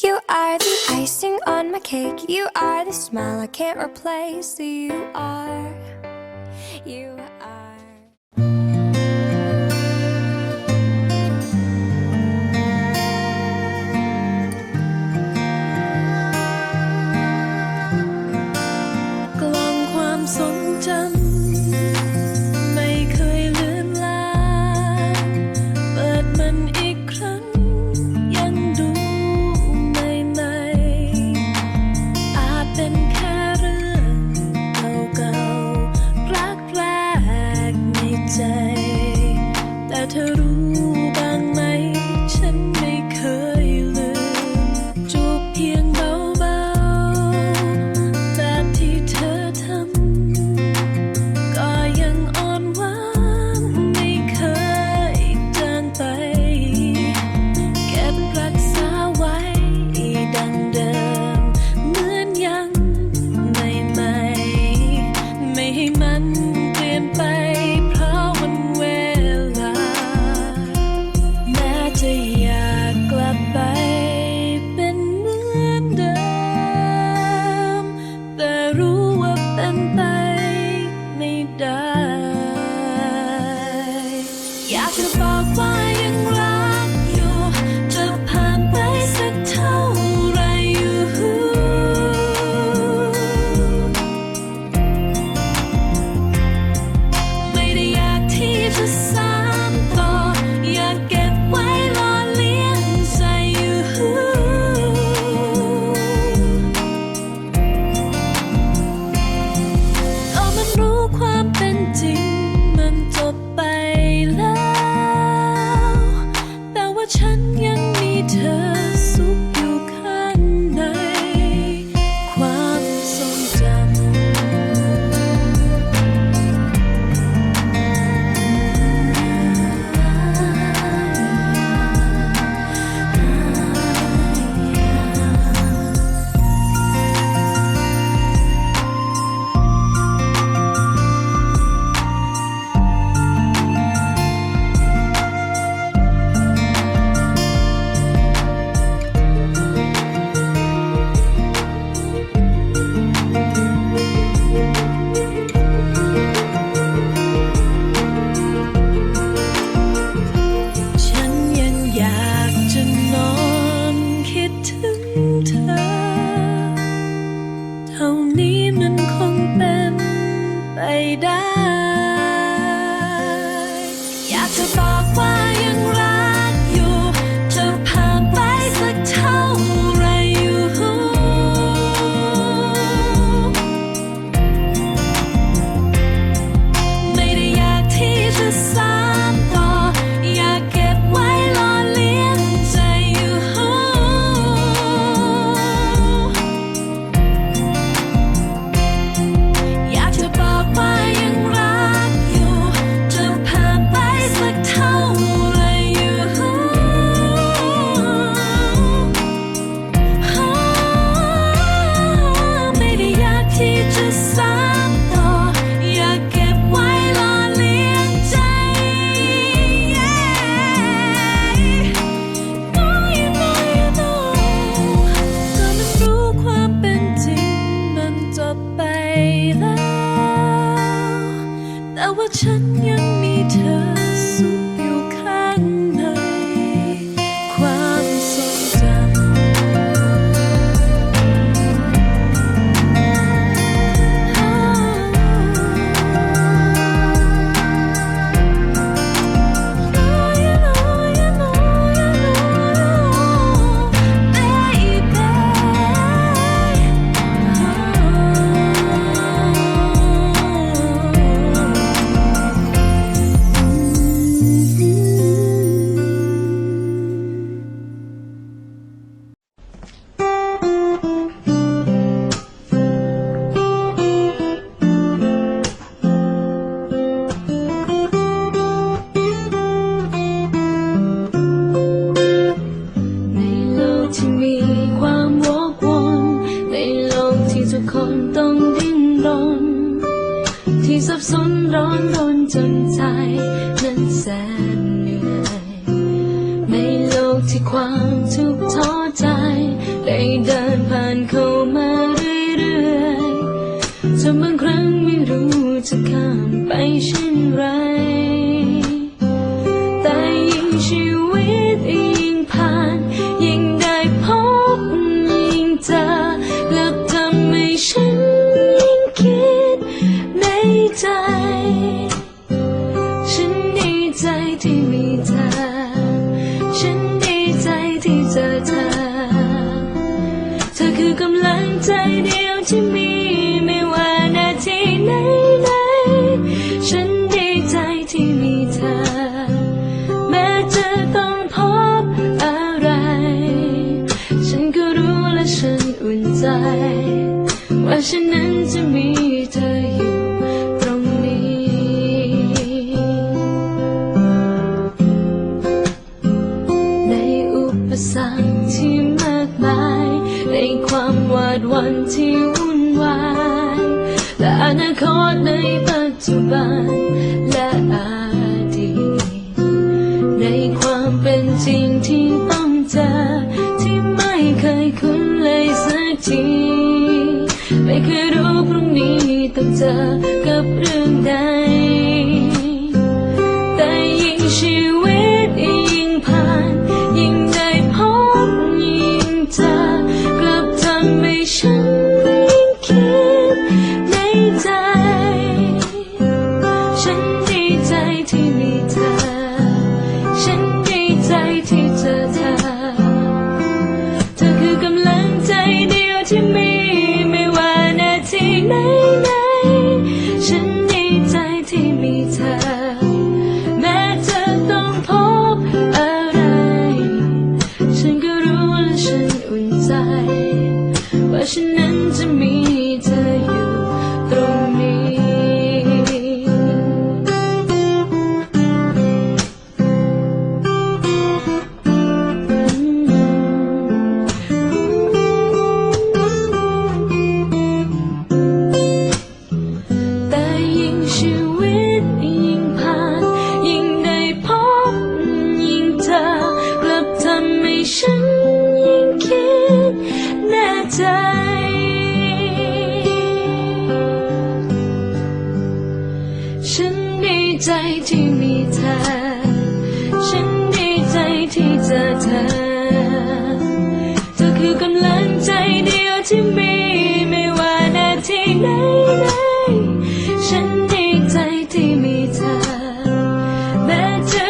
You are the icing on my cake. You are the smile I can't replace. You are. You 沉。 ร้อนรนจนใจนั้นแสนเหนื่อยในโลกที่ความทุกข์ท้อใจ ได้เดินผ่านเข้ามาเรื่อยๆจนบางครั้งไม่รู้จะข้ามไปเช่นไร ใจเดียวที่มีไม่ว่านาทีไหนไหนฉันดีใจที่มีเธอ แม้จะต้องพบอะไร ฉันก็รู้และฉันอุ่นใจ ว่าฉันนั้นจะมี อนาคตในปัจจุบันและอดีตในความเป็นจริงที่ต้องเจอที่ไม่เคยคุ้นเลยสักที ไม่เคยรู้พรุ่งนี้ต้องเจอกับเรื่องใด ที่มีเธอ ฉันดีใจที่เจอเธอเธอคือกำลังใจเดียวที่มีไม่ว่านาทีไหนไหนฉันดีใจที่มีเธอแม้จะ